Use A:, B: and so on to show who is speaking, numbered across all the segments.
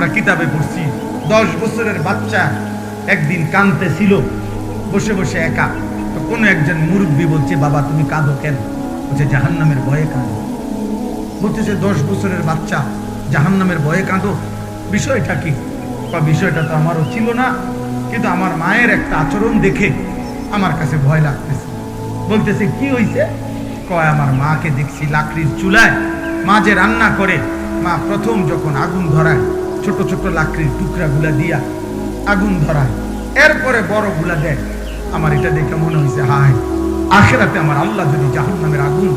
A: আমরা কিতাবে পড়ছি, দশ বছরের বাচ্চা একদিন কানতে ছিল বসে বসে একা। তো কোনো একজন মুরব্বী বলছে, বাবা, তুমি কাঁদো কেন? বলছে, জাহান্নামের ভয়ে কাঁদো। বলতেছে দশ বছরের বাচ্চা জাহান্নামের ভয়ে কাঁদো? বিষয়টা কি? বা বিষয়টা তো আমারও ছিল না, কিন্তু আমার মায়ের একটা আচরণ দেখে আমার কাছে ভয় লাগতেছে। বলতেছে, কি হয়েছে কয়, আমার মাকে দেখছি লাকড়ির চুলায় মা যে রান্না করে, মা প্রথম যখন আগুন ধরায় ছোট ছোট লাকড়ির টুকরাগুলা দিয়া আগুন ধরায়। এরপরে বড়গুলা দেয়। আমার এটা দেখে মনে হয়েছে হায়, আখেরাতে আমার আল্লাহ যদি জাহান্নামের আগুন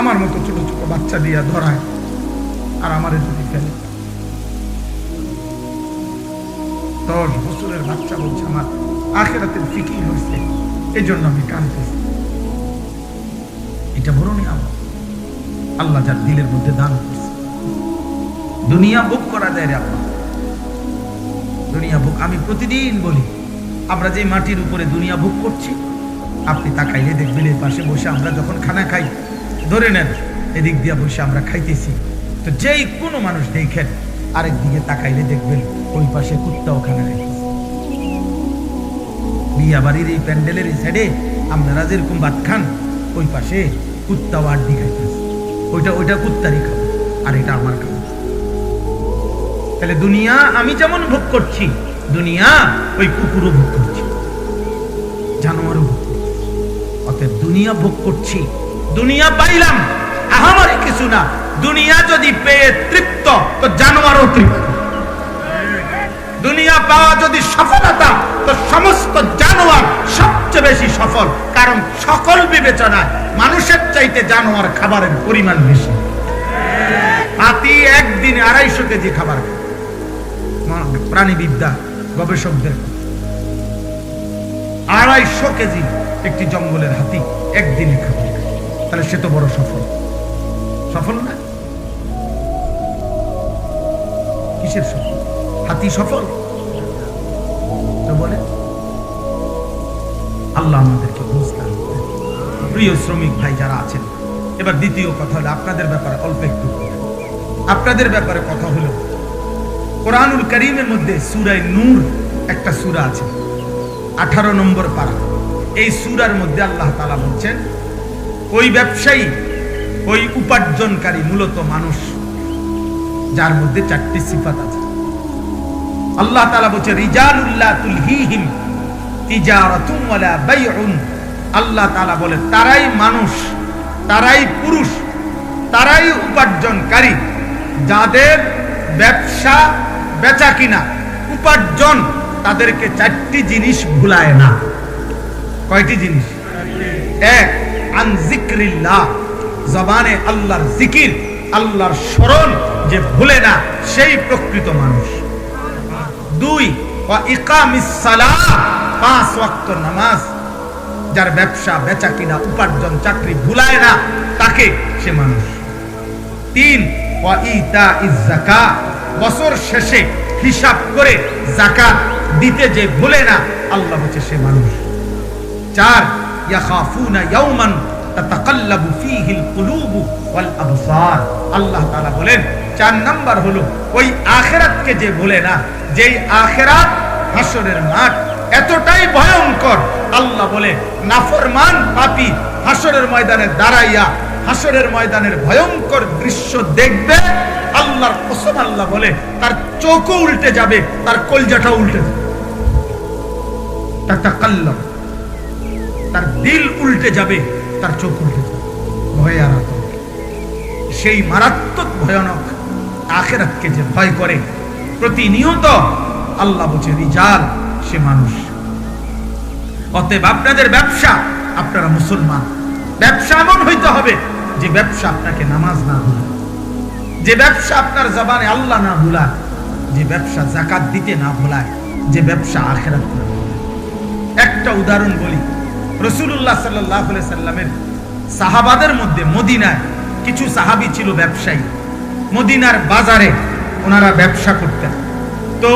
A: আমার মতো ছোট ছোট বাচ্চা দিয়া ধরায়, আর আমারে যদি ফেলে। দশ বছরের বাচ্চা বলছে আমার, আখেরাতের ফিকির হয়েছে এই জন্য আমি কাঁদতেছি। এটা বড় নিয়াম আল্লাহ যার দিলের মধ্যে দান করছে। দুনিয়া ভোগ করা যায় রে আল্লাহ। দুনিয়া ভোগ, আমি প্রতিদিন বলি, আমরা যে মাটির উপরে দুনিয়া ভোগ করছি, আপনি তাকাইলে দেখবেন এর পাশে বসে আমরা যখন খানা খাই, ধরে নেন, এদিক দিয়া বসে আমরা খাইতেছি। তো যেই কোনো মানুষ দেখেন, আরেক দিকে তাকাইলে দেখবেন, ওই পাশে কুত্তাও খানা খাইতেছে। বিয়া বাড়ির এই প্যান্ডেলের এই সাইডে আপনারা যেরকম ভাত খান, ওই পাশে কুত্তাও আড্ডি খাইতেছে। ওইটা ওইটা কুত্তারই খাব আর এটা আমার খাব তাহলে দুনিয়া আমি যেমন ভোগ করছি, দুনিয়া ওই কুকুরও ভোগ করছি, জানোয়ারও ভোগ অতএব দুনিয়া ভোগ করছি, দুনিয়া পাইলাম, আহামারি কিছু না। দুনিয়া যদি পেয়ে তৃপ্ত, তো জানোয়ারও তৃপ্ত। দুনিয়া পাওয়া যদি সফলতা, তো সমস্ত জানোয়ার সবচেয়ে বেশি সফল। কারণ সকল বিবেচনায় মানুষের চাইতে জানোয়ার খাবারের পরিমাণ বেশি। হাতি একদিন আড়াইশো কেজি খাবার খায়। প্রাণীবিদ্যা, গবেষকদের। আড়াইশো কেজি একটি জঙ্গলের হাতি একদিনে খায়। তাহলে সে তো বড় সফল। সফল না? কিসের সফল? হাতি সফল? তো বলে, আল্লাহ আমাদেরকে বুঝতাম প্রিয় শ্রমিক ভাই যারা আছেন, এবার দ্বিতীয় কথা হলো আপনাদের ব্যাপারে অল্প একটু। আপনাদের ব্যাপারে কথা হলো কোরআনুল করিমের মধ্যে সুরায় নূর একটা সুরা আছে। আঠারো নম্বর পারা। এই সুরার মধ্যে আল্লাহ তালা বলছেন, ওই ব্যবসায়ী, ওই উপার্জনকারী মূলত মানুষ, যার মধ্যে চারটি সিফাত আছে। আল্লাহ তালা বলছে আল্লাহ তালা বলে তারাই মানুষ, তারাই পুরুষ, তারাই উপার্জনকারী। যাদের ব্যবসা বেচা কিনা। উপার্জন তাদেরকে চারটি জিনিস ভুলায় না। কয়টি জিনিস? এক, আন জিক্রিল্লাহ। জবানে আল্লাহর জিকির, আল্লাহর স্মরণ যে ভুলে না, সেই প্রকৃত মানুষ। দুই পাঁচ ওয়াক্ত নামাজ। যার ব্যবসা, বেচা কিনা, উপার্জন, চাকরি ভুলায় না, তাকে সে মানুষ। তিন ইতা ইজ যাকাত বছর শেষে হিসাব করে জাকাত দিতে যে ভুলে না, আল্লাহ হচ্ছে সে মানুষ। চার, ইয়াখাফুনা ইয়াওমান তাতাকাল্লাবু ফীহিল ওয়াল আবসার। আল্লাহ তাআলা বলেন, চার নাম্বার হলো, ওই যে ভুলে না, যেই আখিরাত হাসরের মাঠ এতটাই ভয়ঙ্কর, আল্লাহ বলে, নাফরমান পাপী হাসরের ময়দানে দাঁড়াইয়া হাসরের ময়দানের ভয়ঙ্কর দৃশ্য দেখবে আল্লাহর কসম আল্লাহ বলে, তার চোখও উল্টে যাবে, তার কলজাটা উল্টে যাবে। তাতাকাল্লাম। তার দিল উল্টে যাবে, তার চোখ উল্টে যাবে। আর সেই মারাত্মক ভয়ানক আখেরাতকে যে ভয় করে, প্রতিনিয়ত আল্লাহ বলছে, রিজাল, সে মানুষ। অতএব আপনাদের ব্যবসা, আপনারা মুসলমান। ব্যবসা এমন হইতে হবে যে ব্যবসা আপনাকে নামাজ না ভুলায় যে ব্যবসা আপনার জবানে আল্লাহ না ভুলায়, যে ব্যবসা জাকাত দিতে না ভুলায়, যে ব্যবসা আখেরাত একটা উদাহরণ বলি রসুল্লাহ সাল্লাহ সাল্লামের সাহাবাদের মধ্যে মদিনায় কিছু সাহাবি ছিল ব্যবসায়ী। মদিনার বাজারে ওনারা ব্যবসা করতেন। তো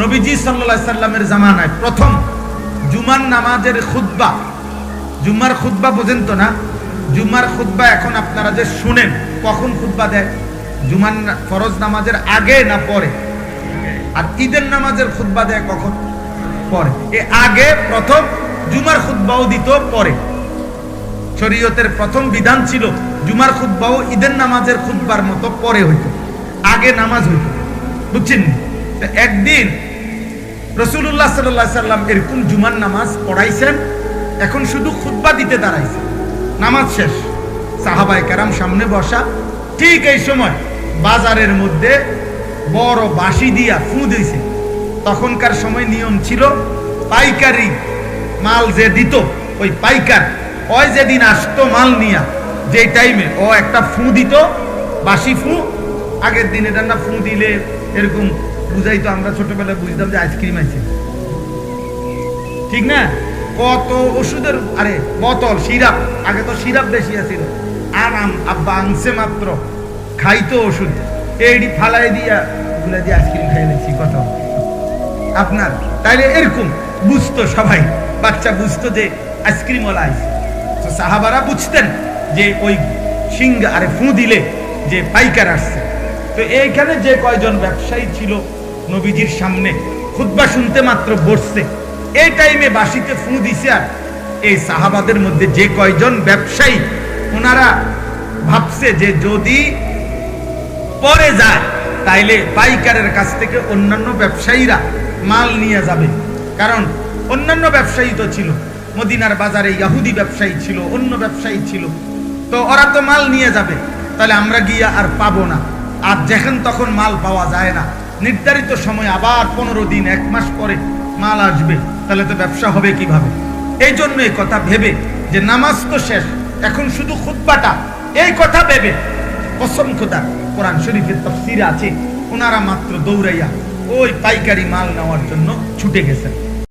A: নবীজি সাল্লাহ সাল্লামের জামানায় প্রথম জুমার নামাজের খুদ্া জুম্মার খুদ্া বোঝেন তো না জুম্মার খুদ্া এখন আপনারা যে শুনেন, কখন খুদ্া দেয়? জুমার না- ফরজ নামাজের আগে না পরে? আর ঈদের নামাজের খুতবা দেয় কখন? পরে। এ আগে প্রথম জুমার খুতবাও দিত, পরে। শরীয়তের প্রথম বিধান ছিল জুমার খুতবাও ঈদের নামাজের খুতবার মতো পরে হইতো। আগে নামাজ হইতো। বুঝছেন? একদিন রসুল্লাহ সাল্লাহ সাল্লাম এরকম জুমার নামাজ পড়াইছেন, এখন শুধু খুতবা দিতে দাঁড়াইছে। নামাজ শেষ। সাহাবাই কারাম সামনে বসা ঠিক এই সময় বাজারের মধ্যে বড় বাঁশি দিয়া ফু দিয়েছে। তখনকার সময় নিয়ম ছিল, পাইকারি মাল যে দিত, ওই পাইকার, ওই যেদিন আসতো মাল নিয়া যে টাইমে ও একটা ফু দিত বাসি ফু। আগের দিনে ডান্ডা ফু দিলে এরকম বুঝাই তো আমরা ছোটবেলায় বুঝতাম যে আইসক্রিম আছে। ঠিক না? কত ওষুধের, আরে, বোতল, সিরাপ, আগে তো সিরাপ বেশি আছিল। আরাম, আব্বা আনছে মাত্র। খাইতো ওষুধ। এইডি ফালাই দিয়া গুলা দিয়ে আইসক্রিম খাই নিচ্ছি কত? আপনার? তাইলে এরকম বুঝতো সবাই। বাচ্চা বুঝতো যে আইসক্রিম ওলা আইছে। তো সাহাবারা বুঝতেন যে ওই সিংহা, আরে ফু দিলে যে পাইকার আসছে। তো এইখানে যে কয়জন ব্যবসায়ী ছিল নবীজির সামনে, খুতবা শুনতে মাত্র বসছে। এই টাইমে বাসিতে ফু দিছে আর এই সাহাবাদের মধ্যে যে কয়জন ব্যবসায়ী, ওনারা ভাবছে যে যদি পরে যায়, তাইলে পাইকারের কাছ থেকে অন্যান্য ব্যবসায়ীরা মাল নিয়ে যাবে। কারণ অন্যান্য ব্যবসায়ী তো ছিল, মদিনার বাজারে ইয়াহুদি ব্যবসায়ী ছিল, অন্য ব্যবসায়ী ছিল। তো ওরা তো মাল নিয়ে যাবে, তাহলে আমরা গিয়ে আর পাবো না। আর যেখান তখন মাল পাওয়া যায় না, নির্ধারিত সময় আবার পনেরো দিন, এক মাস পরে মাল আসবে। তাহলে তো ব্যবসা হবে কীভাবে? এই জন্য এই কথা ভেবে যে নামাজ তো শেষ, এখন শুধু খুতবাটা এই কথা ভেবে কসম খোদা, কোরআন শরীফের তফসির আছে, ওনারা মাত্র দৌড়াইয়া ওই পাইকারি মাল নেওয়ার জন্য ছুটে গেছেন।